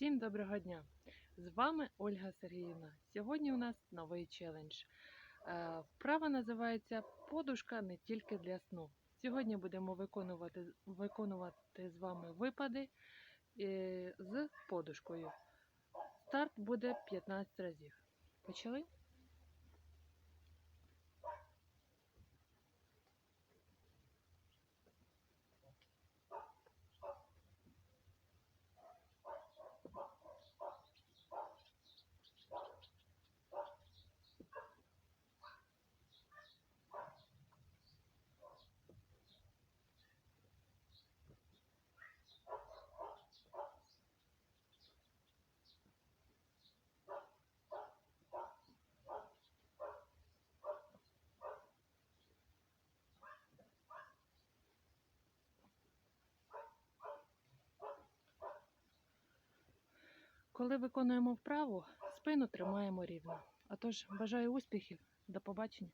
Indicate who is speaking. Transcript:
Speaker 1: Всім доброго дня! З вами Ольга Сергіївна. Сьогодні у нас новий челендж. Е, Вправа називається Подушка не тільки для сну. Сьогодні будемо виконувати, виконувати з вами випади е, з подушкою. Старт буде 15 разів. Почали? Коли виконуємо вправу, спину тримаємо рівно. А тож бажаю успіхів. До побачення.